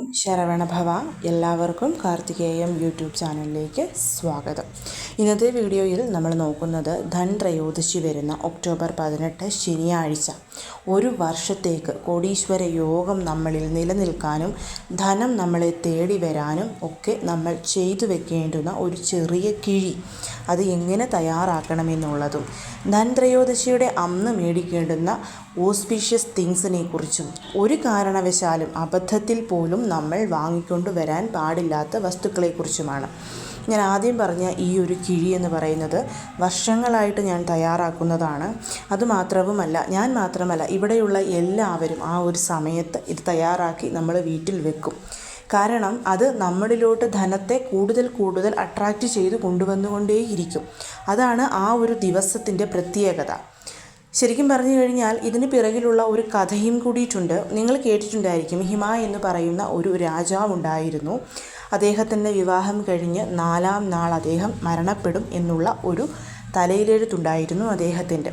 ഓം ശരവണഭവ എല്ലാവർക്കും കാർത്തികേയം യൂട്യൂബ് ചാനലിലേക്ക് സ്വാഗതം. ഇന്നത്തെ വീഡിയോയിൽ നമ്മൾ നോക്കുന്നത് ധൻ ത്രയോദശി വരുന്ന ഒക്ടോബർ പതിനെട്ട് ശനിയാഴ്ച. ഒരു വർഷത്തേക്ക് കോടീശ്വര യോഗം നമ്മളിൽ നിലനിൽക്കാനും ധനം നമ്മളെ തേടി വരാനും ഒക്കെ നമ്മൾ ചെയ്തു വെക്കേണ്ടുന്ന ഒരു ചെറിയ കിഴി. അത് എങ്ങനെ തയ്യാറാക്കണമെന്നുള്ളതും ധൻ ത്രയോദശിയുടെ അന്ന് മേടിക്കേണ്ടുന്ന ഓസ്പീഷ്യസ് തിങ്സിനെ കുറിച്ചും ഒരു കാരണവശാലും അബദ്ധത്തിൽ പോലും നമ്മൾ വാങ്ങിക്കൊണ്ട് വരാൻ പാടില്ലാത്ത വസ്തുക്കളെക്കുറിച്ചുമാണ്. ഞാൻ ആദ്യം പറഞ്ഞ ഈ ഒരു കിഴി എന്ന് പറയുന്നത് വർഷങ്ങളായിട്ട് ഞാൻ തയ്യാറാക്കുന്നതാണ്. അതുമാത്രവുമല്ല ഞാൻ മാത്രമല്ല ഇവിടെയുള്ള എല്ലാവരും ആ ഒരു സമയത്ത് ഇത് തയ്യാറാക്കി നമ്മൾ വീട്ടിൽ വെക്കും. കാരണം അത് നമ്മളിലോട്ട് ധനത്തെ കൂടുതൽ കൂടുതൽ അട്രാക്റ്റ് ചെയ്ത് കൊണ്ടുവന്നുകൊണ്ടേയിരിക്കും. അതാണ് ആ ഒരു ദിവസത്തിന്റെ പ്രത്യേകത. ശരിക്കും പറഞ്ഞു കഴിഞ്ഞാൽ ഇതിന് പിറകിലുള്ള ഒരു കഥയും കൂടിയിട്ടുണ്ട്. നിങ്ങൾ കേട്ടിട്ടുണ്ടായിരിക്കും ഹിമ എന്ന് പറയുന്ന ഒരു രാജാവുണ്ടായിരുന്നു. അദ്ദേഹത്തിന്റെ വിവാഹം കഴിഞ്ഞ് നാലാം നാൾ അദ്ദേഹം മരണപ്പെടും എന്നുള്ള ഒരു തലയിലെഴുത്തുണ്ടായിരുന്നു അദ്ദേഹത്തിന്റെ.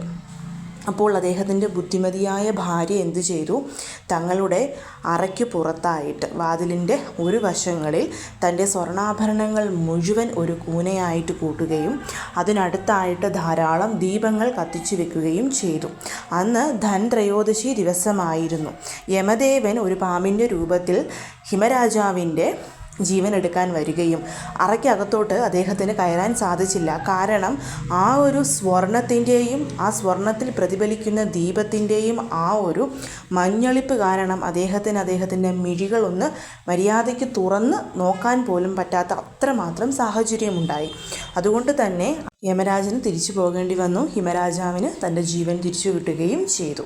അപ്പോൾ അദ്ദേഹത്തിന്റെ ബുദ്ധിമതിയായ ഭാര്യ എന്തു ചെയ്തു? തങ്ങളുടെ അറയ്ക്ക് പുറത്തായിട്ട് വാതിലിന്റെ ഒരു വശങ്ങളിൽ തന്റെ സ്വർണാഭരണങ്ങൾ മുഴുവൻ ഒരു കൂനയായിട്ട് കൂട്ടുകയും അതിനടുത്തായിട്ട് ധാരാളം ദീപങ്ങൾ കത്തിച്ചു വെക്കുകയും ചെയ്തു. അന്ന് ധൻത്രയോദശി ദിവസമായിരുന്നു. യമദേവൻ ഒരു പാമ്പിന്റെ രൂപത്തിൽ ഹിമരാജാവിന്റെ ജീവൻ എടുക്കാൻ വരികയും അറയ്ക്കകത്തോട്ട് അദ്ദേഹത്തിന് കയറാൻ സാധിച്ചില്ല. കാരണം ആ ഒരു സ്വർണത്തിന്റെയും ആ സ്വർണത്തിൽ പ്രതിഫലിക്കുന്ന ദീപത്തിന്റെയും ആ ഒരു മഞ്ഞളിപ്പ് കാരണം അദ്ദേഹത്തിന് അദ്ദേഹത്തിന്റെ മിഴികളൊന്ന് മര്യാദയ്ക്ക് തുറന്ന് നോക്കാൻ പോലും പറ്റാത്ത അത്രമാത്രം സാഹചര്യമുണ്ടായി. അതുകൊണ്ട് തന്നെ യമരാജന് തിരിച്ചു പോകേണ്ടി വന്നു. ഹിമരാജാവിന് തന്റെ ജീവൻ തിരിച്ചു കിട്ടുകയും ചെയ്തു.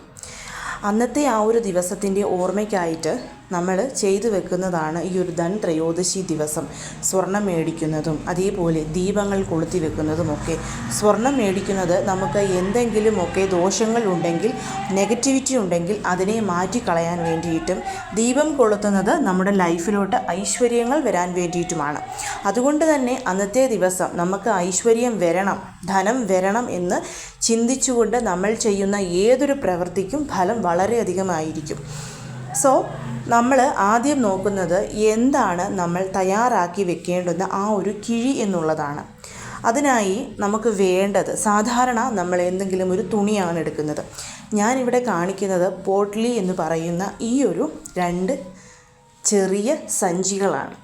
അന്നത്തെ ആ ഒരു ദിവസത്തിന്റെ ഓർമ്മയ്ക്കായിട്ട് നമ്മൾ ചെയ്തു വെക്കുന്നതാണ് ഈ ഒരു ധൻ ത്രയോദശി ദിവസം. സ്വർണം മേടിക്കുന്നതും അതേപോലെ ദീപങ്ങൾ കൊളുത്തി വെക്കുന്നതുമൊക്കെ. സ്വർണം മേടിക്കുന്നത് നമുക്ക് എന്തെങ്കിലുമൊക്കെ ദോഷങ്ങൾ ഉണ്ടെങ്കിൽ നെഗറ്റിവിറ്റി ഉണ്ടെങ്കിൽ അതിനെ മാറ്റിക്കളയാൻ വേണ്ടിയിട്ടും ദീപം കൊളുത്തുന്നത് നമ്മുടെ ലൈഫിലോട്ട് ഐശ്വര്യങ്ങൾ വരാൻ വേണ്ടിയിട്ടുമാണ്. അതുകൊണ്ട് തന്നെ അന്നത്തെ ദിവസം നമുക്ക് ഐശ്വര്യം വരണം ധനം വരണം എന്ന് ചിന്തിച്ചുകൊണ്ട് നമ്മൾ ചെയ്യുന്ന ഏതൊരു പ്രവൃത്തിക്കും ഫലം വളരെയധികമായിരിക്കും. സോ നമ്മൾ ആദ്യം നോക്കുന്നത് എന്താണ് നമ്മൾ തയ്യാറാക്കി വെക്കേണ്ടുന്ന ആ ഒരു കിഴി എന്നുള്ളതാണ്. അതിനായി നമുക്ക് വേണ്ടത് സാധാരണ നമ്മൾ എന്തെങ്കിലും ഒരു തുണിയാണ് എടുക്കുന്നത്. ഞാനിവിടെ കാണിക്കുന്നത് പോട്ട്ലി എന്ന് പറയുന്ന ഈ ഒരു രണ്ട് ചെറിയ സഞ്ചികളാണ്.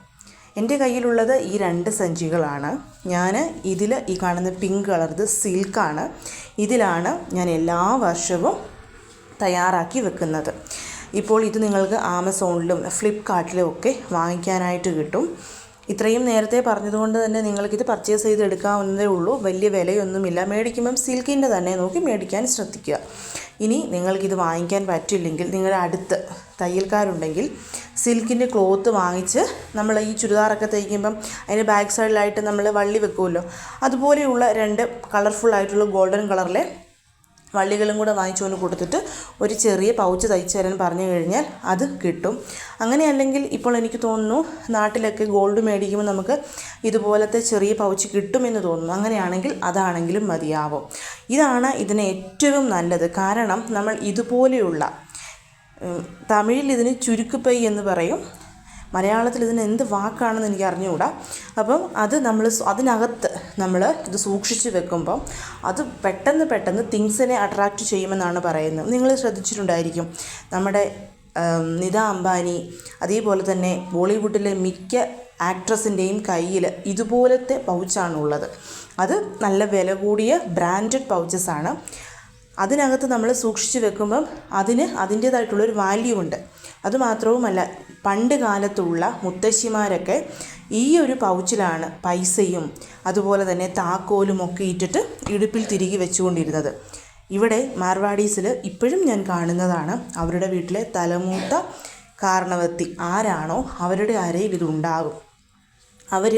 എന്റെ കയ്യിലുള്ളത് ഈ രണ്ട് സഞ്ചികളാണ്. ഞാൻ ഇതിൽ ഈ കാണുന്ന പിങ്ക് കളർത് സിൽക്കാണ്. ഇതിലാണ് ഞാൻ എല്ലാ വർഷവും തയ്യാറാക്കി വെക്കുന്നത്. ഇപ്പോൾ ഇത് നിങ്ങൾക്ക് ആമസോണിലും ഫ്ലിപ്പ്കാർട്ടിലും ഒക്കെ വാങ്ങിക്കാനായിട്ട് കിട്ടും. ഇത്രയും നേരത്തെ പറഞ്ഞതുകൊണ്ട് തന്നെ നിങ്ങൾക്കിത് പർച്ചേസ് ചെയ്ത് എടുക്കാവുന്നതേ ഉള്ളൂ. വലിയ വിലയൊന്നുമില്ല. മേടിക്കുമ്പം സിൽക്കിന്റെ തന്നെ നോക്കി മേടിക്കാൻ ശ്രദ്ധിക്കുക. ഇനി നിങ്ങൾക്കിത് വാങ്ങിക്കാൻ പറ്റില്ലെങ്കിൽ നിങ്ങളുടെ അടുത്ത് തയ്യൽക്കാരുണ്ടെങ്കിൽ സിൽക്കിന്റെ ക്ലോത്ത് വാങ്ങിച്ച് നമ്മൾ ഈ ചുരിദാറൊക്കെ തയ്ക്കുമ്പം അതിന്റെ ബാക്ക് സൈഡിലായിട്ട് നമ്മൾ വള്ളി വെക്കുമല്ലോ. അതുപോലെയുള്ള രണ്ട് കളർഫുൾ ആയിട്ടുള്ള ഗോൾഡൻ കളറിലെ വള്ളികളും കൂടെ വാങ്ങിച്ചുകൊണ്ട് കൊടുത്തിട്ട് ഒരു ചെറിയ പൗച്ച് തയ്ച്ചു തരാൻ പറഞ്ഞു കഴിഞ്ഞാൽ അത് കിട്ടും. അങ്ങനെ അല്ലെങ്കിൽ ഇപ്പോൾ എനിക്ക് തോന്നുന്നു നാട്ടിലൊക്കെ ഗോൾഡ് മേടിക്കുമ്പോൾ നമുക്ക് ഇതുപോലത്തെ ചെറിയ പൗച്ച് കിട്ടുമെന്ന് തോന്നുന്നു. അങ്ങനെയാണെങ്കിൽ അതാണെങ്കിലും മതിയാവും. ഇതാണ് ഇതിന് ഏറ്റവും നല്ലത്. കാരണം നമ്മൾ ഇതുപോലെയുള്ള തമിഴിൽ ഇതിന് ചുരുക്കുപ്പൈ എന്ന് പറയും. മലയാളത്തിൽ ഇതിന് എന്ത് വാക്കാണെന്ന് എനിക്ക് അറിഞ്ഞുകൂടാ. അപ്പം അത് നമ്മൾ അതിനകത്ത് നമ്മൾ ഇത് സൂക്ഷിച്ച് വെക്കുമ്പം അത് പെട്ടെന്ന് പെട്ടെന്ന് തിങ്സിനെ അട്രാക്റ്റ് ചെയ്യുമെന്നാണ് പറയുന്നത്. നിങ്ങൾ ശ്രദ്ധിച്ചിട്ടുണ്ടായിരിക്കും. നമ്മുടെ നിത അംബാനി അതേപോലെ തന്നെ ബോളിവുഡിലെ മിക്ക ആക്ട്രസിന്റെയും കയ്യിൽ ഇതുപോലത്തെ പൗച്ചാണുള്ളത്. അത് നല്ല വില കൂടിയ ബ്രാൻഡഡ് പൗച്ചസാണ്. അതിനകത്ത് നമ്മൾ സൂക്ഷിച്ച് വെക്കുമ്പം അതിന് അതിന്റേതായിട്ടുള്ളൊരു വാല്യൂ ഉണ്ട്. അതുമാത്രവുമല്ല പണ്ട് കാലത്തുള്ള മുത്തശ്ശിമാരൊക്കെ ഈ ഒരു പൗച്ചിലാണ് പൈസയും അതുപോലെ തന്നെ താക്കോലും ഒക്കെ ഇട്ടിട്ട് ഇടുപ്പിൽ തിരികെ വെച്ചുകൊണ്ടിരുന്നത്. ഇവിടെ മാർവാഡീസിൽ ഇപ്പോഴും ഞാൻ കാണുന്നതാണ് അവരുടെ വീട്ടിലെ തലമൂത്ത കാരണവത്തി ആരാണോ അവരുടെ അരയിൽ ഇതുണ്ടാകും അവർ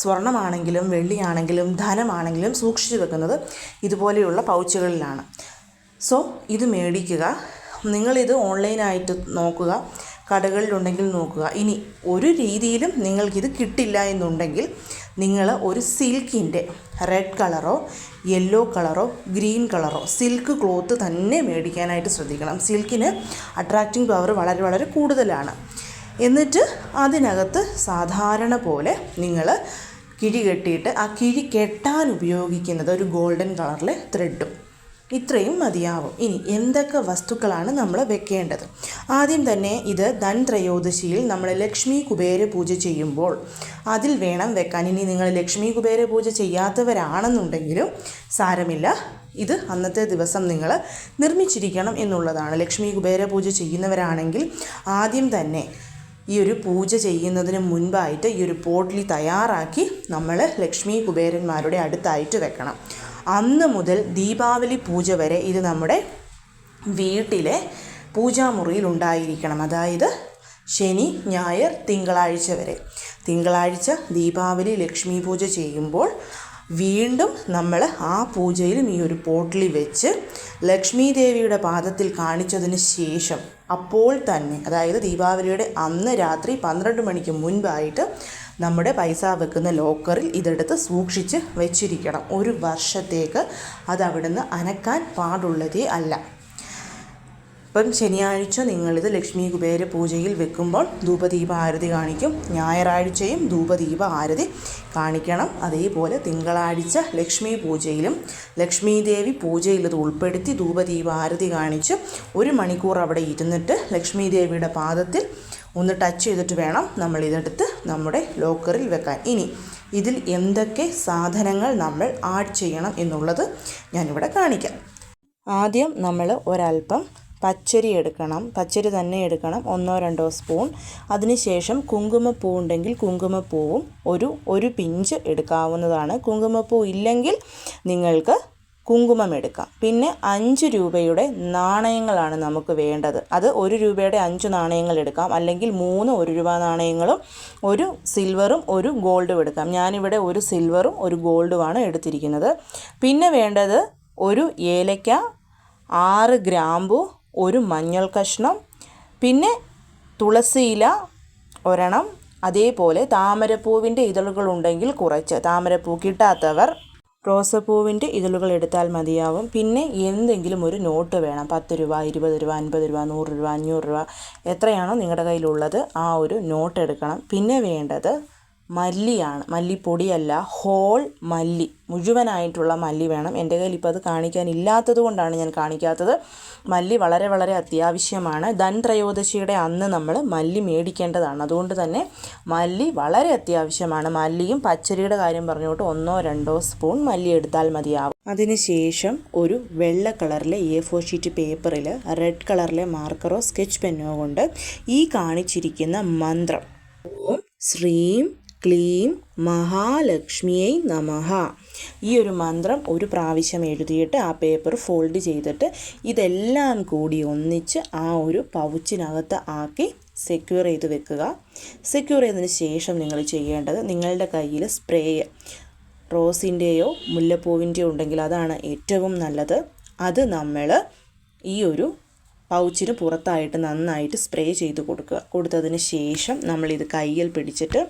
സ്വർണമാണെങ്കിലും വെള്ളിയാണെങ്കിലും ധനമാണെങ്കിലും സൂക്ഷിച്ചു വെക്കുന്നത് ഇതുപോലെയുള്ള പൗച്ചുകളിലാണ് സോ ഇത് മേടിക്കുക. നിങ്ങളിത് ഓൺലൈനായിട്ട് നോക്കുക. കടകളിലുണ്ടെങ്കിൽ നോക്കുക. ഇനി ഒരു രീതിയിലും നിങ്ങൾക്കിത് കിട്ടില്ല എന്നുണ്ടെങ്കിൽ നിങ്ങൾ ഒരു സിൽക്കിന്റെ റെഡ് കളറോ യെല്ലോ കളറോ ഗ്രീൻ കളറോ സിൽക്ക് ക്ലോത്ത് തന്നെ മേടിക്കാനായിട്ട് ശ്രദ്ധിക്കണം. സിൽക്കിന് അട്രാക്റ്റിംഗ് പവർ വളരെ വളരെ കൂടുതലാണ്. എന്നിട്ട് അതിനകത്ത് സാധാരണ പോലെ നിങ്ങൾ കിഴി കെട്ടിയിട്ട് ആ കിഴി കെട്ടാൻ ഉപയോഗിക്കുന്നത് ഒരു ഗോൾഡൻ കളറിലെ ത്രെഡും ഇത്രയും മതിയാവും. ഇനി എന്തൊക്കെ വസ്തുക്കളാണ് നമ്മൾ വെക്കേണ്ടത്? ആദ്യം തന്നെ ഇത് ധൻത്രയോദശിയിൽ നമ്മൾ ലക്ഷ്മി കുബേര പൂജ ചെയ്യുമ്പോൾ അതിൽ വേണം വെക്കാൻ. ഇനി നിങ്ങൾ ലക്ഷ്മി കുബേര പൂജ ചെയ്യാത്തവരാണെന്നുണ്ടെങ്കിലും സാരമില്ല. ഇത് അന്നത്തെ ദിവസം നിങ്ങൾ നിർമ്മിച്ചിരിക്കണം എന്നുള്ളതാണ്. ലക്ഷ്മി കുബേര പൂജ ചെയ്യുന്നവരാണെങ്കിൽ ആദ്യം തന്നെ ഈ ഒരു പൂജ ചെയ്യുന്നതിന് മുൻപായിട്ട് ഈ ഒരു പോട്ട്ലി തയ്യാറാക്കി നമ്മൾ ലക്ഷ്മി കുബേരന്മാരുടെ അടുത്തായിട്ട് വെക്കണം. അന്ന് മുതൽ ദീപാവലി പൂജ വരെ ഇത് നമ്മുടെ വീട്ടിലെ പൂജാമുറിയിൽ ഉണ്ടായിരിക്കണം. അതായത് ശനി ഞായർ തിങ്കളാഴ്ച വരെ. തിങ്കളാഴ്ച ദീപാവലി ലക്ഷ്മി പൂജ ചെയ്യുമ്പോൾ വീണ്ടും നമ്മൾ ആ പൂജയിലും ഈ ഒരു പോട്ട്ലി വെച്ച് ലക്ഷ്മി ദേവിയുടെ പാദത്തിൽ കാണിച്ചതിന് ശേഷം അപ്പോൾ തന്നെ അതായത് ദീപാവലിയുടെ അന്ന് രാത്രി പന്ത്രണ്ട് മണിക്ക് മുൻപായിട്ട് നമ്മുടെ പൈസ വെക്കുന്ന ലോക്കറിൽ ഇതെടുത്ത് സൂക്ഷിച്ച് വെച്ചിരിക്കണം. ഒരു വർഷത്തേക്ക് അത് അവിടുന്ന് അനക്കാൻ പാടുള്ളതേ അല്ല. ഇപ്പം ശനിയാഴ്ച നിങ്ങളിത് ലക്ഷ്മി കുബേര പൂജയിൽ വെക്കുമ്പോൾ ധൂപദീപ ആരതി കാണിക്കും. ഞായറാഴ്ചയും ധൂപദീപ ആരതി കാണിക്കണം. അതേപോലെ തിങ്കളാഴ്ച ലക്ഷ്മി പൂജയിലും ലക്ഷ്മി ദേവി പൂജയിൽ ഇത് ഉൾപ്പെടുത്തി ധൂപദീപ ആരതി കാണിച്ച് ഒരു മണിക്കൂർ അവിടെ ഇരുന്നിട്ട് ലക്ഷ്മി ദേവിയുടെ പാദത്തിൽ ഒന്ന് ടച്ച് ചെയ്തിട്ട് വേണം നമ്മൾ ഇതെടുത്ത് നമ്മുടെ ലോക്കറിൽ വെക്കാൻ. ഇനി ഇതിൽ എന്തൊക്കെ സാധനങ്ങൾ നമ്മൾ ആഡ് ചെയ്യണം എന്നുള്ളത് ഞാനിവിടെ കാണിക്കാം. ആദ്യം നമ്മൾ ഒരൽപ്പം പച്ചരി എടുക്കണം. പച്ചരി തന്നെ എടുക്കണം. ഒന്നോ രണ്ടോ സ്പൂൺ അതിനുശേഷം കുങ്കുമപ്പൂ ഉണ്ടെങ്കിൽ കുങ്കുമപ്പൂവും ഒരു ഒരു പിഞ്ച് എടുക്കാവുന്നതാണ്. കുങ്കുമപ്പൂ ഇല്ലെങ്കിൽ നിങ്ങൾക്ക് കുങ്കുമം എടുക്കാം പിന്നെ അഞ്ച് രൂപയുടെ നാണയങ്ങളാണ് നമുക്ക് വേണ്ടത്. അത് ഒരു രൂപയുടെ അഞ്ച് നാണയങ്ങൾ എടുക്കാം. അല്ലെങ്കിൽ മൂന്ന് ഒരു രൂപ നാണയങ്ങളും ഒരു സിൽവറും ഒരു ഗോൾഡും എടുക്കാം. ഞാനിവിടെ ഒരു സിൽവറും ഒരു ഗോൾഡുമാണ് എടുത്തിരിക്കുന്നത്. പിന്നെ വേണ്ടത് ഒരു ഏലക്ക ആറ് ഗ്രാമ്പു ഒരു മഞ്ഞൾ കഷ്ണം പിന്നെ തുളസിയില ഒരെണ്ണം. അതേപോലെ താമരപ്പൂവിന്റെ ഇതളുകളുണ്ടെങ്കിൽ കുറച്ച്. താമരപ്പൂ കിട്ടാത്തവർ റോസപ്പൂവിന്റെ ഇതളുകൾ എടുത്താൽ മതിയാവും. പിന്നെ എന്തെങ്കിലും ഒരു നോട്ട് വേണം. പത്ത് രൂപ ഇരുപത് രൂപ അൻപത് രൂപ നൂറ് രൂപ അഞ്ഞൂറ് രൂപ എത്രയാണോ നിങ്ങളുടെ കയ്യിലുള്ളത് ആ ഒരു നോട്ട് എടുക്കണം. പിന്നെ വേണ്ടത് മല്ലിയാണ്. മല്ലിപ്പൊടിയല്ല ഹോൾ മല്ലി. മുഴുവനായിട്ടുള്ള മല്ലി വേണം. എന്റെ കയ്യിൽ ഇപ്പോൾ അത് കാണിക്കാൻ ഇല്ലാത്തത് കൊണ്ടാണ് ഞാൻ കാണിക്കാത്തത്. മല്ലി വളരെ വളരെ അത്യാവശ്യമാണ്. ധൻത്രയോദശിയുടെ അന്ന് നമ്മൾ മല്ലി മേടിക്കേണ്ടതാണ്. അതുകൊണ്ട് തന്നെ മല്ലി വളരെ അത്യാവശ്യമാണ്. മല്ലിയും പച്ചരിയുടെ കാര്യം പറഞ്ഞുകൊണ്ട് ഒന്നോ രണ്ടോ സ്പൂൺ മല്ലി എടുത്താൽ മതിയാവും. അതിനുശേഷം ഒരു വെള്ള കളറിലെ എ ഫോർ ഷീറ്റ് പേപ്പറിൽ റെഡ് കളറിലെ മാർക്കറോ സ്കെച്ച് പെന്നോ കൊണ്ട് ഈ കാണിച്ചിരിക്കുന്ന മന്ത്രം ശ്രീം ക്ലീം മഹാലക്ഷ്മിയെ നമഹ. ഈ ഒരു മന്ത്രം ഒരു പ്രാവശ്യം എഴുതിയിട്ട് ആ പേപ്പർ ഫോൾഡ് ചെയ്തിട്ട് ഇതെല്ലാം കൂടി ഒന്നിച്ച് ആ ഒരു പൗച്ചിനകത്ത് ആക്കി സെക്യൂർ ചെയ്ത് വെക്കുക. സെക്യൂർ ചെയ്തതിന് ശേഷം നിങ്ങൾ ചെയ്യേണ്ടത് നിങ്ങളുടെ കയ്യിൽ സ്പ്രേ റോസിന്റെയോ മുല്ലപ്പൂവിന്റെയോ ഉണ്ടെങ്കിൽ അതാണ് ഏറ്റവും നല്ലത്. അത് നമ്മൾ ഈ ഒരു പൗച്ചിന് പുറത്തായിട്ട് നന്നായിട്ട് സ്പ്രേ ചെയ്ത് കൊടുക്കുക. കൊടുത്തതിന് ശേഷം നമ്മളിത് കയ്യിൽ പിടിച്ചിട്ട്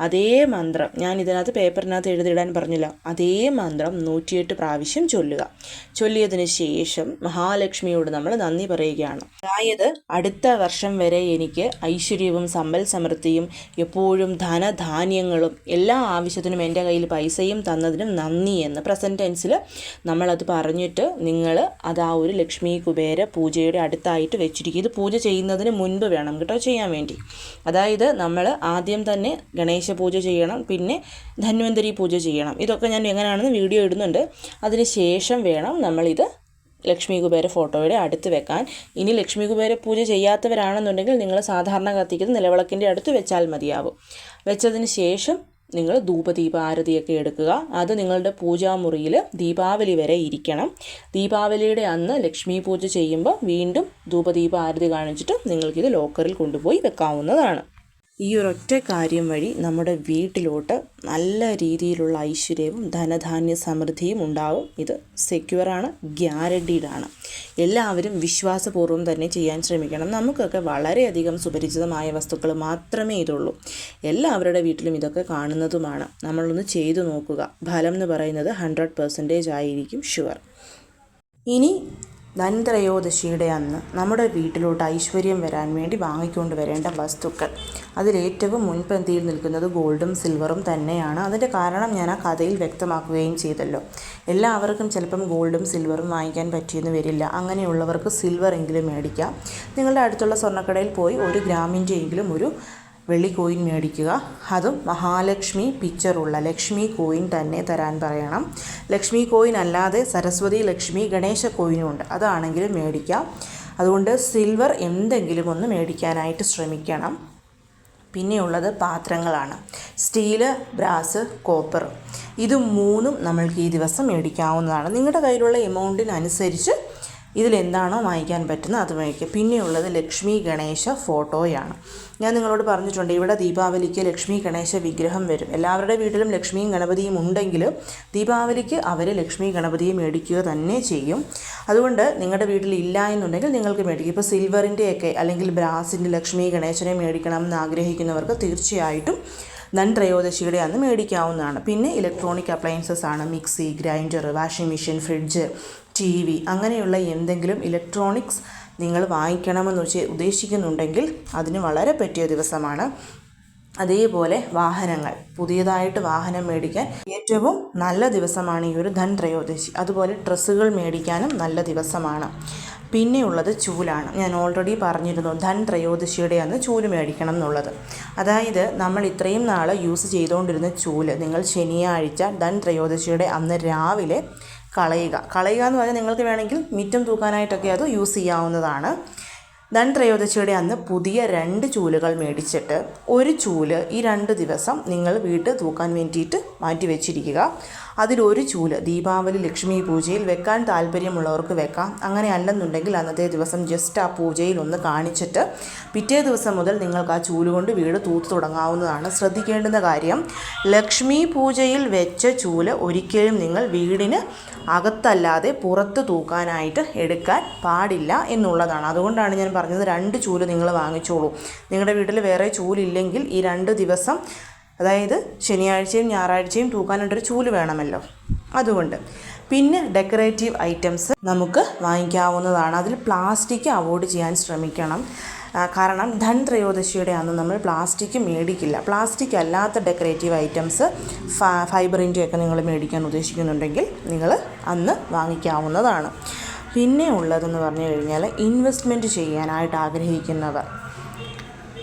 അതേ മന്ത്രം. ഞാൻ ഇതിനകത്ത് പേപ്പറിനകത്ത് എഴുതിയിടാൻ പറഞ്ഞില്ല. അതേ മന്ത്രം നൂറ്റിയെട്ട് പ്രാവശ്യം ചൊല്ലുക. ചൊല്ലിയതിന് ശേഷം മഹാലക്ഷ്മിയോട് നമ്മൾ നന്ദി പറയുകയാണ്. അതായത് അടുത്ത വർഷം വരെ എനിക്ക് ഐശ്വര്യവും സമ്പൽ സമൃദ്ധിയും എപ്പോഴും ധനധാന്യങ്ങളും എല്ലാ ആവശ്യത്തിനും എന്റെ കയ്യിൽ പൈസയും തന്നതിനും നന്ദി എന്ന് പ്രസന്റ് ടെൻസിൽ നമ്മളത് പറഞ്ഞിട്ട് നിങ്ങൾ അത് ആ ഒരു ലക്ഷ്മി കുബേര പൂജയുടെ അടുത്തായിട്ട് വെച്ചിരിക്കും ഇത് പൂജ ചെയ്യുന്നതിന് മുൻപ് വേണം കേട്ടോ ചെയ്യാൻ വേണ്ടി. അതായത് നമ്മൾ ആദ്യം തന്നെ ഗണേശ പൂജ ചെയ്യണം പിന്നെ ധന്വന്തരി പൂജ ചെയ്യണം. ഇതൊക്കെ ഞാൻ എങ്ങനെയാണെന്ന് വീഡിയോ ഇടുന്നുണ്ട്. അതിന് ശേഷം വേണം നമ്മളിത് ലക്ഷ്മി കുബേര ഫോട്ടോയുടെ അടുത്ത് വെക്കാൻ. ഇനി ലക്ഷ്മി കുബേര പൂജ ചെയ്യാത്തവരാണെന്നുണ്ടെങ്കിൽ നിങ്ങൾ സാധാരണ കത്തിക്കുന്ന നിലവിളക്കിന്റെ അടുത്ത് വെച്ചാൽ മതിയാവും. വെച്ചതിന് ശേഷം നിങ്ങൾ ധൂപദീപ ആരതിയൊക്കെ എടുക്കുക. അത് നിങ്ങളുടെ പൂജാമുറിയിൽ ദീപാവലി വരെ ഇരിക്കണം. ദീപാവലിയുടെ അന്ന് ലക്ഷ്മി പൂജ ചെയ്യുമ്പോൾ വീണ്ടും ധൂപദീപ ആരതി കാണിച്ചിട്ട് നിങ്ങൾക്കിത് ലോക്കറിൽ കൊണ്ടുപോയി വെക്കാവുന്നതാണ്. ഈ ഒരൊറ്റ കാര്യം വഴി നമ്മുടെ വീട്ടിലോട്ട് നല്ല രീതിയിലുള്ള ഐശ്വര്യവും ധനധാന്യ സമൃദ്ധിയും ഉണ്ടാവും. ഇത് സെക്യൂറാണ് ഗ്യാരണ്ടീഡാണ് എല്ലാവരും വിശ്വാസപൂർവം തന്നെ ചെയ്യാൻ ശ്രമിക്കണം. നമുക്കൊക്കെ വളരെയധികം സുപരിചിതമായ വസ്തുക്കൾ മാത്രമേ ഇതുള്ളൂ. എല്ലാവരുടെ വീട്ടിലും ഇതൊക്കെ കാണുന്നതുമാണ്. നമ്മളൊന്ന് ചെയ്തു നോക്കുക. ഫലം എന്ന് പറയുന്നത് ഹൺഡ്രഡ് പെർസെന്റേജ് ആയിരിക്കും ഷുവർ ഇനി ധൻത്രയോദശിയുടെ അന്ന് നമ്മുടെ വീട്ടിലോട്ട് ഐശ്വര്യം വരാൻ വേണ്ടി വാങ്ങിക്കൊണ്ട് വരേണ്ട വസ്തുക്കൾ. അതിലേറ്റവും മുൻപന്തിയിൽ നിൽക്കുന്നത് ഗോൾഡും സിൽവറും തന്നെയാണ്. അതിന്റെ കാരണം ഞാൻ ആ കഥയിൽ വ്യക്തമാക്കുകയും ചെയ്തല്ലോ. എല്ലാവർക്കും ചിലപ്പം ഗോൾഡും സിൽവറും വാങ്ങിക്കാൻ പറ്റിയെന്ന് വരില്ല. അങ്ങനെയുള്ളവർക്ക് സിൽവർ എങ്കിലും മേടിക്കാം. നിങ്ങളുടെ അടുത്തുള്ള സ്വർണക്കടയിൽ പോയി ഒരു ഗ്രാമിന്റെയെങ്കിലും ഒരു വെള്ളി കോയിൻ മേടിക്കുക. അതും മഹാലക്ഷ്മി പിക്ചറുള്ള ലക്ഷ്മി കോയിൻ തന്നെ തരാൻ പറയണം. ലക്ഷ്മി കോയിൻ അല്ലാതെ സരസ്വതി ലക്ഷ്മി ഗണേശ കോയിനും ഉണ്ട്. അതാണെങ്കിലും മേടിക്കാം. അതുകൊണ്ട് സിൽവർ എന്തെങ്കിലും ഒന്ന് മേടിക്കാനായിട്ട് ശ്രമിക്കണം. പിന്നെയുള്ളത് പാത്രങ്ങളാണ്. സ്റ്റീൽ ബ്രാസ് കോപ്പർ ഇത് മൂന്നും നമ്മൾക്ക് ഈ ദിവസം മേടിക്കാവുന്നതാണ്. നിങ്ങളുടെ കയ്യിലുള്ള എമൗണ്ടിനനുസരിച്ച് ഇതിലെന്താണോ വാങ്ങിക്കാൻ പറ്റുന്നത് അത് വാങ്ങിക്കുക. പിന്നെയുള്ളത് ലക്ഷ്മി ഗണേശ ഫോട്ടോയാണ്. ഞാൻ നിങ്ങളോട് പറഞ്ഞിട്ടുണ്ട് ഇവിടെ ദീപാവലിക്ക് ലക്ഷ്മി ഗണേശ വിഗ്രഹം വരും. എല്ലാവരുടെ വീട്ടിലും ലക്ഷ്മിയും ഗണപതിയും ഉണ്ടെങ്കിൽ ദീപാവലിക്ക് അവർ ലക്ഷ്മി ഗണപതിയെ മേടിക്കുക തന്നെ ചെയ്യും. അതുകൊണ്ട് നിങ്ങളുടെ വീട്ടിൽ ഇല്ല എന്നുണ്ടെങ്കിൽ നിങ്ങൾക്ക് മേടിക്കും. ഇപ്പോൾ സിൽവറിന്റെയൊക്കെ അല്ലെങ്കിൽ ബ്രാസിന്റെ ലക്ഷ്മി ഗണേശനെ മേടിക്കണം എന്ന് ആഗ്രഹിക്കുന്നവർക്ക് തീർച്ചയായിട്ടും ധൻത്രയോദശിയുടെ അന്ന് മേടിക്കാവുന്നതാണ്. പിന്നെ ഇലക്ട്രോണിക് അപ്ലയൻസസ് ആണ്. Mixie grinder washing machine fridge T V അങ്ങനെയുള്ള എന്തെങ്കിലും ഇലക്ട്രോണിക്സ് നിങ്ങൾ വാങ്ങിക്കണമെന്ന് ഉദ്ദേശിക്കുന്നുണ്ടെങ്കിൽ അതിന് വളരെ പറ്റിയ ദിവസമാണ്. അതേപോലെ വാഹനങ്ങൾ പുതിയതായിട്ട് വാഹനം മേടിക്കാൻ ഏറ്റവും നല്ല ദിവസമാണ് ഈ ഒരു ധൻത്രയോദശി. അതുപോലെ ഡ്രസ്സുകൾ മേടിക്കാനും നല്ല ദിവസമാണ്. പിന്നെയുള്ളത് ചൂലാണ്. ഞാൻ ഓൾറെഡി പറഞ്ഞിരുന്നു ധൻ ത്രയോദശിയുടെ അന്ന് ചൂൽ മേടിക്കണം എന്നുള്ളത്. അതായത് നമ്മൾ ഇത്രയും നാൾ യൂസ് ചെയ്തുകൊണ്ടിരുന്ന ചൂൽ നിങ്ങൾ ശനിയാഴ്ച ധൻ ത്രയോദശിയുടെ അന്ന് രാവിലെ കളയുക. കളയുക എന്ന് പറഞ്ഞാൽ നിങ്ങൾക്ക് വേണമെങ്കിൽ മിറ്റം തൂക്കാനായിട്ടൊക്കെ അത് യൂസ് ചെയ്യാവുന്നതാണ്. ധൻ ത്രയോദശിയുടെ അന്ന് പുതിയ രണ്ട് ചൂലുകൾ മേടിച്ചിട്ട് ഒരു ചൂൽ ഈ രണ്ട് ദിവസം നിങ്ങൾ വീട്ടിൽ തൂക്കാൻ വേണ്ടിയിട്ട് മാറ്റി വെച്ചിരിക്കുക. അതിലൊരു ചൂൽ. ദീപാവലി ലക്ഷ്മി പൂജയിൽ വെക്കാൻ താല്പര്യമുള്ളവർക്ക് വെക്കാം. അങ്ങനെ അല്ലെന്നുണ്ടെങ്കിൽ അന്നത്തെ ദിവസം ജസ്റ്റ് ആ പൂജയിൽ ഒന്ന് കാണിച്ചിട്ട് പിറ്റേ ദിവസം മുതൽ നിങ്ങൾക്ക് ആ ചൂൽ കൊണ്ട് വീട് തൂത്ത് തുടങ്ങാവുന്നതാണ് ശ്രദ്ധിക്കേണ്ടുന്ന കാര്യം. ലക്ഷ്മി പൂജയിൽ വെച്ച ചൂൽ ഒരിക്കലും നിങ്ങൾ വീടിന് അകത്തല്ലാതെ പുറത്ത് തൂക്കാനായിട്ട് എടുക്കാൻ പാടില്ല എന്നുള്ളതാണ്. അതുകൊണ്ടാണ് ഞാൻ പറഞ്ഞത് രണ്ട് ചൂൽ നിങ്ങൾ വാങ്ങിച്ചോളൂ. നിങ്ങളുടെ വീട്ടിൽ വേറെ ചൂലില്ലെങ്കിൽ ഈ രണ്ട് ദിവസം അതായത് ശനിയാഴ്ചയും ഞായറാഴ്ചയും തൂക്കാനായിട്ടൊരു ചൂൽ വേണമല്ലോ. അതുകൊണ്ട് പിന്നെ ഡെക്കറേറ്റീവ് ഐറ്റംസ് നമുക്ക് വാങ്ങിക്കാവുന്നതാണ്. അതിൽ പ്ലാസ്റ്റിക് അവോയ്ഡ് ചെയ്യാൻ ശ്രമിക്കണം. കാരണം ധൻ ത്രയോദശിയുടെ അന്ന് നമ്മൾ പ്ലാസ്റ്റിക് മേടിക്കില്ല. പ്ലാസ്റ്റിക് അല്ലാത്ത ഡെക്കറേറ്റീവ് ഐറ്റംസ് ഫൈബറിന്റെയൊക്കെ നിങ്ങൾ മേടിക്കാൻ ഉദ്ദേശിക്കുന്നുണ്ടെങ്കിൽ നിങ്ങൾ അന്ന് വാങ്ങിക്കാവുന്നതാണ്. പിന്നെ ഉള്ളതെന്ന് പറഞ്ഞു കഴിഞ്ഞാൽ ഇൻവെസ്റ്റ്മെന്റ് ചെയ്യാനായിട്ട് ആഗ്രഹിക്കുന്നവർ.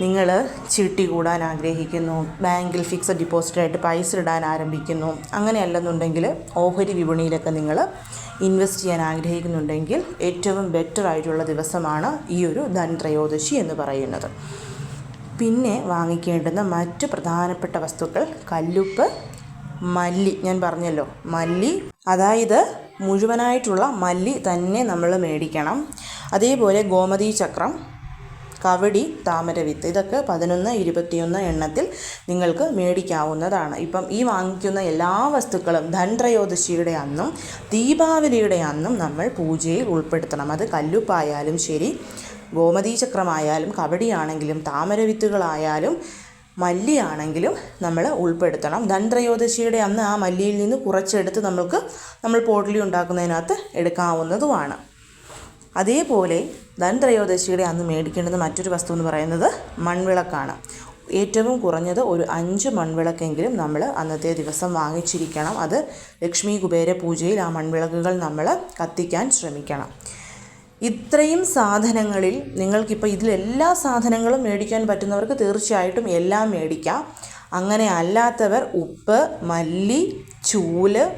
നിങ്ങൾ ചീട്ടി കൂടാൻ ആഗ്രഹിക്കുന്നു ബാങ്കിൽ ഫിക്സഡ് ഡിപ്പോസിറ്റായിട്ട് പൈസ ഇടാൻ ആരംഭിക്കുന്നു അങ്ങനെയല്ലെന്നുണ്ടെങ്കിൽ ഓഹരി വിപണിയിലൊക്കെ നിങ്ങൾ ഇൻവെസ്റ്റ് ചെയ്യാൻ ആഗ്രഹിക്കുന്നുണ്ടെങ്കിൽ ഏറ്റവും ബെറ്റർ ആയിട്ടുള്ള ദിവസമാണ് ഈ ഒരു ധൻത്രയോദശി എന്ന് പറയുന്നത്. പിന്നെ വാങ്ങിക്കേണ്ടുന്ന മറ്റ് പ്രധാനപ്പെട്ട വസ്തുക്കൾ കല്ലുപ്പ് മല്ലി. ഞാൻ പറഞ്ഞല്ലോ മല്ലി. അതായത് മുഴുവനായിട്ടുള്ള മല്ലി തന്നെ നമ്മൾ മേടിക്കണം. അതേപോലെ ഗോമതി ചക്രം കവടി താമരവിത്ത് ഇതൊക്കെ പതിനൊന്ന് ഇരുപത്തിയൊന്ന് എണ്ണത്തിൽ നിങ്ങൾക്ക് മേടിക്കാവുന്നതാണ്. ഇപ്പം ഈ വാങ്ങിക്കുന്ന എല്ലാ വസ്തുക്കളും ധൻത്രയോദശിയുടെ അന്നും ദീപാവലിയുടെ അന്നും നമ്മൾ പൂജയിൽ ഉൾപ്പെടുത്തണം. അത് കല്ലുപ്പായാലും ശരി ഗോമതീചക്രമായാലും കവടിയാണെങ്കിലും താമരവിത്തുകളായാലും മല്ലിയാണെങ്കിലും നമ്മൾ ഉൾപ്പെടുത്തണം. ധൻത്രയോദശിയുടെ അന്ന് ആ മല്ലിയിൽ നിന്ന് കുറച്ചെടുത്ത് നമുക്ക് നമ്മൾ പോട്ടലി ഉണ്ടാക്കുന്നതിനകത്ത് എടുക്കാവുന്നതുമാണ്. അതേപോലെ ധനത്രയോദശിയുടെ അന്ന് മേടിക്കേണ്ടുന്ന മറ്റൊരു വസ്തു എന്ന് പറയുന്നത് മൺവിളക്കാണ്. ഏറ്റവും കുറഞ്ഞത് ഒരു അഞ്ച് മൺവിളക്കെങ്കിലും നമ്മൾ അന്നത്തെ ദിവസം വാങ്ങിച്ചിരിക്കണം. അത് ലക്ഷ്മി കുബേര പൂജയിൽ ആ മൺവിളക്കുകൾ നമ്മൾ കത്തിക്കാൻ ശ്രമിക്കണം. ഇത്രയും സാധനങ്ങളിൽ നിങ്ങൾക്കിപ്പോൾ ഇതിലെല്ലാ സാധനങ്ങളും മേടിക്കാൻ പറ്റുന്നവർക്ക് തീർച്ചയായിട്ടും എല്ലാം മേടിക്കാം. അങ്ങനെ അല്ലാത്തവർ ഉപ്പ് മല്ലി ചൂൽ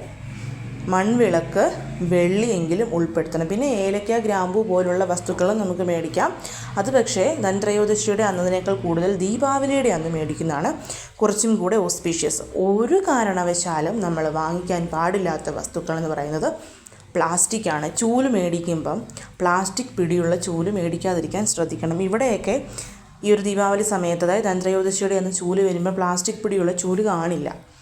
മൺവിളക്ക് വെള്ളിയെങ്കിലും ഉൾപ്പെടുത്തണം. പിന്നെ ഏലക്ക ഗ്രാമ്പു പോലുള്ള വസ്തുക്കളും നമുക്ക് മേടിക്കാം. അത് പക്ഷേ ധനത്രയോദശിയുടെ അന്നതിനേക്കാൾ കൂടുതൽ ദീപാവലിയുടെ അന്ന് മേടിക്കുന്നതാണ്. കുറച്ചും കൂടെ ഓസ്പീഷ്യസ് ഒരു കാരണവശാലും നമ്മൾ വാങ്ങിക്കാൻ പാടില്ലാത്ത വസ്തുക്കൾ എന്ന് പറയുന്നത് പ്ലാസ്റ്റിക്കാണ് ചൂൽ മേടിക്കുമ്പം പ്ലാസ്റ്റിക് പിടിയുള്ള ചൂൽ മേടിക്കാതിരിക്കാൻ ശ്രദ്ധിക്കണം. ഇവിടെയൊക്കെ ഈ ഒരു ദീപാവലി സമയത്ത് അതായത് ധനത്രയോദശിയുടെ അന്ന് ചൂൽ വരുമ്പോൾ പ്ലാസ്റ്റിക് പിടിയുള്ള ചൂൽ കാണില്ല.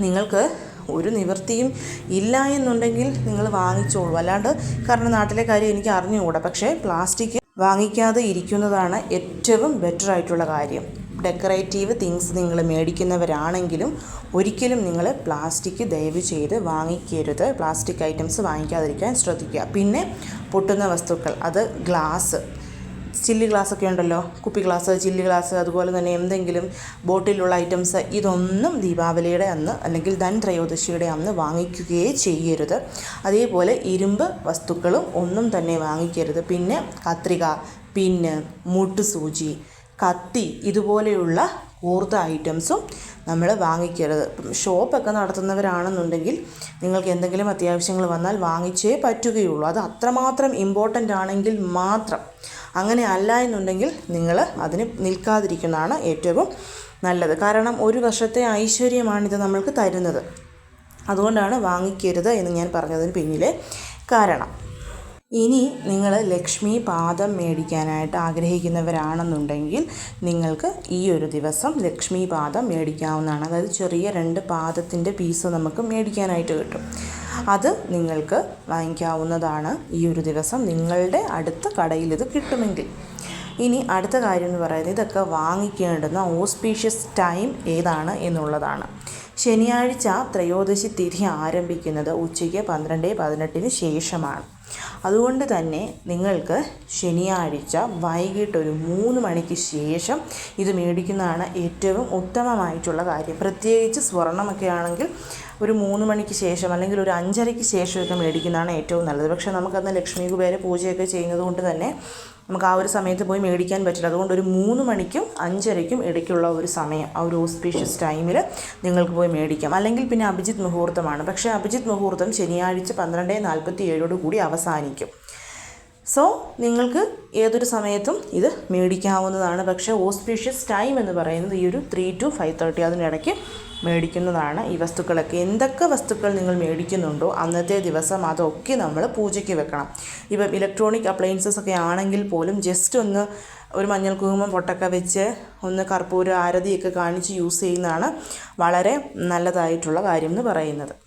നിങ്ങൾക്ക് ഒരു നിവൃത്തിയും ഇല്ല എന്നുണ്ടെങ്കിൽ നിങ്ങൾ വാങ്ങിച്ചോളൂ. അല്ലാണ്ട് കാരണം നാട്ടിലെ കാര്യം എനിക്ക് അറിഞ്ഞുകൂടാ. പക്ഷേ പ്ലാസ്റ്റിക് വാങ്ങിക്കാതെ ഇരിക്കുന്നതാണ് ഏറ്റവും ബെറ്റർ ആയിട്ടുള്ള കാര്യം. ഡെക്കറേറ്റീവ് തിങ്സ് നിങ്ങൾ മേടിക്കുന്നവരാണെങ്കിലും ഒരിക്കലും നിങ്ങൾ പ്ലാസ്റ്റിക് ദയവ് ചെയ്ത് വാങ്ങിക്കരുത്. പ്ലാസ്റ്റിക് ഐറ്റംസ് വാങ്ങിക്കാതിരിക്കാൻ ശ്രദ്ധിക്കുക. പിന്നെ പൊട്ടുന്ന വസ്തുക്കൾ അത് ഗ്ലാസ് ചില്ലി ഗ്ലാസ് ഒക്കെ ഉണ്ടല്ലോ കുപ്പി ഗ്ലാസ് ചില്ലി ഗ്ലാസ് അതുപോലെ തന്നെ എന്തെങ്കിലും ബോട്ടിലുള്ള ഐറ്റംസ് ഇതൊന്നും ദീപാവലിയുടെ അന്ന് അല്ലെങ്കിൽ ധൻ ത്രയോദശിയുടെ അന്ന് വാങ്ങിക്കുകയേ ചെയ്യരുത്. അതേപോലെ ഇരുമ്പ് വസ്തുക്കളും ഒന്നും തന്നെ വാങ്ങിക്കരുത്. പിന്നെ കത്രിക പിന്ന് മുട്ടുസൂചി കത്തി ഇതുപോലെയുള്ള കൂർത്ത ഐറ്റംസും നമ്മൾ വാങ്ങിക്കരുത്. ഷോപ്പൊക്കെ നടത്തുന്നവരാണെന്നുണ്ടെങ്കിൽ നിങ്ങൾക്ക് എന്തെങ്കിലും അത്യാവശ്യങ്ങൾ വന്നാൽ വാങ്ങിച്ചേ പറ്റുകയുള്ളൂ. അത് അത്രമാത്രം ഇമ്പോർട്ടന്റ് ആണെങ്കിൽ മാത്രം. അങ്ങനെ അല്ല എന്നുണ്ടെങ്കിൽ നിങ്ങൾ അതിന് നിൽക്കാതിരിക്കുന്നതാണ് ഏറ്റവും നല്ലത്. കാരണം ഒരു വർഷത്തെ ഐശ്വര്യമാണിത് നമ്മൾക്ക് തരുന്നത്. അതുകൊണ്ടാണ് വാങ്ങിക്കരുത് എന്ന് ഞാൻ പറഞ്ഞതിന് പിന്നിലെ കാരണം. ഇനി നിങ്ങൾ ലക്ഷ്മി പാദം മേടിക്കാനായിട്ട് ആഗ്രഹിക്കുന്നവരാണെന്നുണ്ടെങ്കിൽ നിങ്ങൾക്ക് ഈ ഒരു ദിവസം ലക്ഷ്മി പാദം മേടിക്കാവുന്നതാണ്. അതായത് ചെറിയ രണ്ട് പാദത്തിന്റെ പീസ് നമുക്ക് മേടിക്കാനായിട്ട് കിട്ടും. അത് നിങ്ങൾക്ക് വാങ്ങിക്കാവുന്നതാണ് ഈ ഒരു ദിവസം. നിങ്ങളുടെ അടുത്ത കടയിൽ ഇത് കിട്ടുമെങ്കിൽ. ഇനി അടുത്ത കാര്യം എന്ന് പറയുന്നത് ഇതൊക്കെ വാങ്ങിക്കേണ്ടുന്ന ഓസ്പീഷ്യസ് ടൈം ഏതാണ് എന്നുള്ളതാണ്. ശനിയാഴ്ച ത്രയോദശി തിഥി ആരംഭിക്കുന്നത് ഉച്ചയ്ക്ക് പന്ത്രണ്ട് പതിനെട്ടിന് ശേഷമാണ്. അതുകൊണ്ട് തന്നെ നിങ്ങൾക്ക് ശനിയാഴ്ച വൈകിട്ട് ഒരു മൂന്ന് മണിക്ക് ശേഷം ഇത് മേടിക്കുന്നതാണ് ഏറ്റവും ഉത്തമമായിട്ടുള്ള കാര്യം. പ്രത്യേകിച്ച് സ്വർണമൊക്കെ ആണെങ്കിൽ ഒരു മൂന്ന് മണിക്ക് ശേഷം അല്ലെങ്കിൽ ഒരു അഞ്ചരയ്ക്ക് ശേഷമൊക്കെ മേടിക്കുന്നതാണ് ഏറ്റവും നല്ലത്. പക്ഷേ നമുക്കന്ന് ലക്ഷ്മി കുബേര പൂജയൊക്കെ ചെയ്യുന്നത് കൊണ്ട് തന്നെ നമുക്ക് ആ ഒരു സമയത്ത് പോയി മേടിക്കാൻ പറ്റില്ല. അതുകൊണ്ട് ഒരു മൂന്ന് മണിക്കും അഞ്ചരയ്ക്കും ഇടയ്ക്കുള്ള ഒരു സമയം ആ ഒരു ഓസ്പീഷ്യസ് ടൈമിൽ നിങ്ങൾക്ക് പോയി മേടിക്കാം. അല്ലെങ്കിൽ പിന്നെ അഭിജിത്ത് മുഹൂർത്തമാണ്. പക്ഷേ അഭിജിത്ത് മുഹൂർത്തം ശനിയാഴ്ച പന്ത്രണ്ട് നാൽപ്പത്തി ഏഴോട് കൂടി അവസാനിക്കും. സോ നിങ്ങൾക്ക് ഏതൊരു സമയത്തും ഇത് മേടിക്കാവുന്നതാണ്. പക്ഷേ ഓസ്പീഷ്യസ് ടൈം എന്ന് പറയുന്നത് ഈ ഒരു ത്രീ ടു ഫൈവ് തേർട്ടി അതിനിടയ്ക്ക് മേടിക്കുന്നതാണ് ഈ വസ്തുക്കളൊക്കെ. എന്തൊക്കെ വസ്തുക്കൾ നിങ്ങൾ മേടിക്കുന്നുണ്ടോ അന്നത്തെ ദിവസം അതൊക്കെ നമ്മൾ പൂജയ്ക്ക് വെക്കണം. ഇപ്പം ഇലക്ട്രോണിക് അപ്ലയൻസസ് ഒക്കെ ആണെങ്കിൽ പോലും ജസ്റ്റ് ഒന്ന് ഒരു മഞ്ഞൾ കുങ്കുമം പൊട്ടൊക്കെ വെച്ച് ഒന്ന് കർപ്പൂര ആരതിയൊക്കെ കാണിച്ച് യൂസ് ചെയ്യുന്നതാണ് വളരെ നല്ലതായിട്ടുള്ള കാര്യം എന്ന് പറയുന്നത്.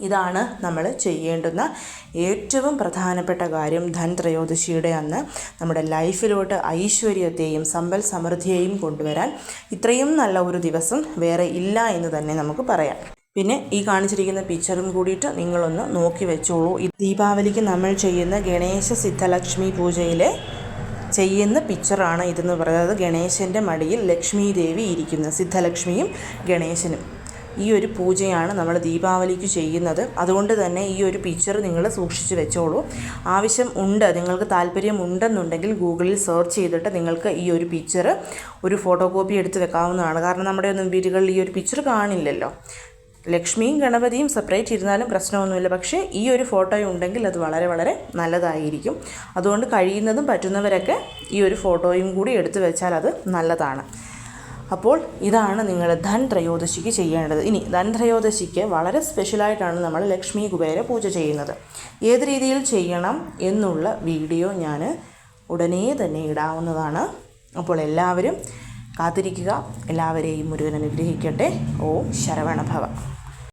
ഇതാണ് നമ്മൾ ചെയ്യേണ്ടുന്ന ഏറ്റവും പ്രധാനപ്പെട്ട കാര്യം ധൻ ത്രയോദശിയുടെ അന്ന് നമ്മുടെ ലൈഫിലോട്ട് ഐശ്വര്യത്തെയും സമ്പൽ സമൃദ്ധിയെയും കൊണ്ടുവരാൻ ഇത്രയും നല്ല ഒരു ദിവസം വേറെ ഇല്ല എന്ന് തന്നെ നമുക്ക് പറയാം. പിന്നെ ഈ കാണിച്ചിരിക്കുന്ന പിക്ചറും കൂടിയിട്ട് നിങ്ങളൊന്ന് നോക്കി വെച്ചോളൂ. ദീപാവലിക്ക് നമ്മൾ ചെയ്യുന്ന ഗണേശ സിദ്ധലക്ഷ്മി പൂജയിലെ ചെയ്യുന്ന പിക്ചറാണ് ഇതെന്ന് പറയുന്നത്. ഗണേശന്റെ മടിയിൽ ലക്ഷ്മി ദേവി ഇരിക്കുന്ന. സിദ്ധലക്ഷ്മിയും ഗണേശനും. ഈ ഒരു പൂജയാണ് നമ്മൾ ദീപാവലിക്ക് ചെയ്യുന്നത്. അതുകൊണ്ട് തന്നെ ഈ ഒരു പിക്ചർ നിങ്ങൾ സൂക്ഷിച്ച് വെച്ചോളൂ. ആവശ്യം ഉണ്ട് നിങ്ങൾക്ക് താല്പര്യം ഉണ്ടെന്നുണ്ടെങ്കിൽ ഗൂഗിളിൽ സെർച്ച് ചെയ്തിട്ട് നിങ്ങൾക്ക് ഈ ഒരു പിക്ചർ ഒരു ഫോട്ടോ കോപ്പി എടുത്ത് വെക്കാവുന്നതാണ്. കാരണം നമ്മുടെ ഒന്നും വീടുകളിൽ ഈ ഒരു പിക്ചർ കാണില്ലല്ലോ. ലക്ഷ്മിയും ഗണപതിയും സെപ്പറേറ്റ് ഇരുന്നാലും പ്രശ്നമൊന്നുമില്ല. പക്ഷേ ഈ ഒരു ഫോട്ടോ ഉണ്ടെങ്കിൽ അത് വളരെ വളരെ നല്ലതായിരിക്കും. അതുകൊണ്ട് കഴിയുന്നതും പറ്റുന്നവരൊക്കെ ഈ ഒരു ഫോട്ടോയും കൂടി എടുത്തു വെച്ചാൽ അത് നല്ലതാണ്. അപ്പോൾ ഇതാണ് നിങ്ങൾ ധൻ ത്രയോദശിക്ക് ചെയ്യേണ്ടത്. ഇനി ധൻ ത്രയോദശിക്ക് വളരെ സ്പെഷ്യലായിട്ടാണ് നമ്മൾ ലക്ഷ്മി കുബേര പൂജ ചെയ്യുന്നത്. ഏത് രീതിയിൽ ചെയ്യണം എന്നുള്ള വീഡിയോ ഞാൻ ഉടനെ തന്നെ ഇടാവുന്നതാണ്. അപ്പോൾ എല്ലാവരും കാത്തിരിക്കുക. എല്ലാവരെയും മുരുകൻ അനുഗ്രഹിക്കട്ടെ. ഓം ശരവണഭവ.